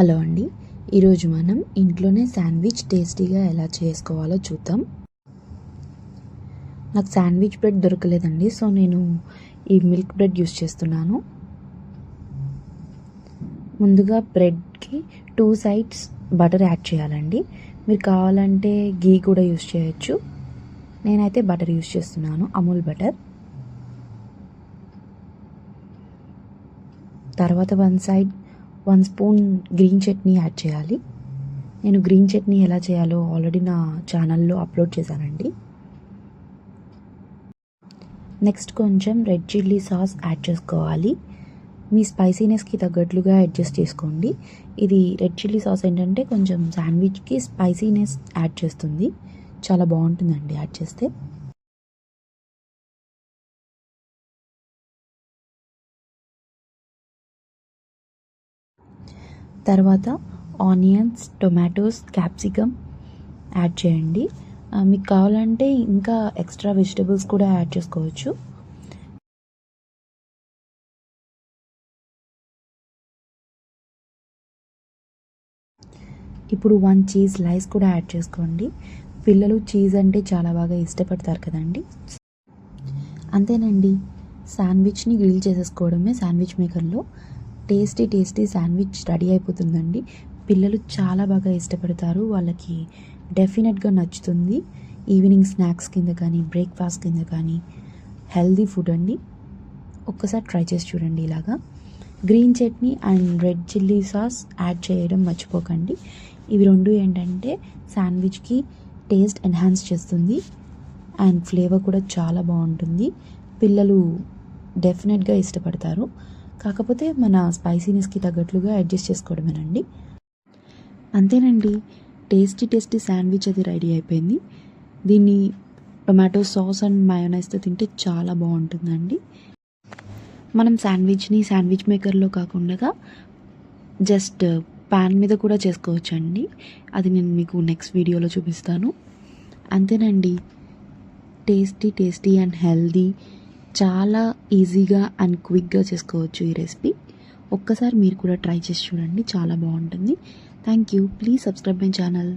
Hello అండి. ఈరోజు మనం ఇంట్లోనే శాండ్విచ్ టేస్టీగా ఎలా చేసుకోవాలో చూద్దాం. నాకు శాండ్విచ్ బ్రెడ్ దొరకలేదండి సో నేను ఈ మిల్క్ బ్రెడ్ యూస్ చేస్తున్నాను. ముందుగా బ్రెడ్కి టూ సైడ్స్ బటర్ యాడ్ చేయాలండి. మీరు కావాలంటే గీ కూడా యూస్ చేయొచ్చు. నేనైతే బటర్ యూస్ చేస్తున్నాను అమూల్ బటర్. తర్వాత one side one spoon green chutney add చేయాలి. నేను గ్రీన్ చట్నీ ఎలా చేయాలో ఆల్రెడీ నా ఛానల్లో అప్లోడ్ చేశానండి. నెక్స్ట్ కొంచెం రెడ్ చిల్లీ సాస్ యాడ్ చేసుకోవాలి. మీ స్పైసీనెస్కి తగ్గట్లుగా అడ్జస్ట్ చేసుకోండి. ఇది రెడ్ చిల్లీ సాస్ ఏంటంటే కొంచెం శాండ్విచ్కి స్పైసీనెస్ యాడ్ చేస్తుంది. చాలా బాగుంటుందండి యాడ్ చేస్తే. తర్వాత ఆనియన్స్ టొమాటోస్ క్యాప్సికమ్ యాడ్ చేయండి. మీకు కావాలంటే ఇంకా ఎక్స్ట్రా వెజిటబుల్స్ కూడా యాడ్ చేసుకోవచ్చు. ఇప్పుడు వన్ చీజ్ స్లైస్ కూడా యాడ్ చేసుకోండి. పిల్లలు చీజ్ అంటే చాలా బాగా ఇష్టపడతారు కదండి. అంతేనండి. శాండ్విచ్ని గ్రిల్ చేసేసుకోవడమే శాండ్విచ్ మేకర్లో. టేస్టీ టేస్టీ శాండ్విచ్ రెడీ అయిపోతుందండి. పిల్లలు చాలా బాగా ఇష్టపడతారు. వాళ్ళకి డెఫినెట్గా నచ్చుతుంది. ఈవినింగ్ స్నాక్స్ కింద కానీ బ్రేక్ఫాస్ట్ కింద కానీ హెల్దీ ఫుడ్ అండి. ఒక్కసారి ట్రై చేసి చూడండి ఇలాగా. Green chutney and red chilli sauce add చేయడం మర్చిపోకండి. ఇవి రెండు ఏంటంటే శాండ్విచ్కి టేస్ట్ ఎన్హాన్స్ చేస్తుంది. అండ్ ఫ్లేవర్ కూడా చాలా బాగుంటుంది. పిల్లలు డెఫినెట్గా ఇష్టపడతారు. కాకపోతే మన స్పైసీనెస్కి తగ్గట్లుగా అడ్జస్ట్ చేసుకోవడమేనండి. అంతేనండి. టేస్టీ టేస్టీ శాండ్విచ్ అది రెడీ అయిపోయింది. దీన్ని టొమాటో సాస్ అండ్ మయోనైస్తో తింటే చాలా బాగుంటుందండి. మనం శాండ్విచ్ని శాండ్విచ్ మేకర్లో కాకుండా జస్ట్ ప్యాన్ మీద కూడా చేసుకోవచ్చండి. అది నేను మీకు నెక్స్ట్ వీడియోలో చూపిస్తాను. అంతేనండి. టేస్టీ టేస్టీ అండ్ హెల్దీ చాలా ఈజీగా అండ్ క్విక్గా చేసుకోవచ్చు ఈ రెసిపీ ఒక్కసారి మీరు కూడా ట్రై చేసి చూడండి చాలా బాగుంటుంది. Thank you please subscribe my channel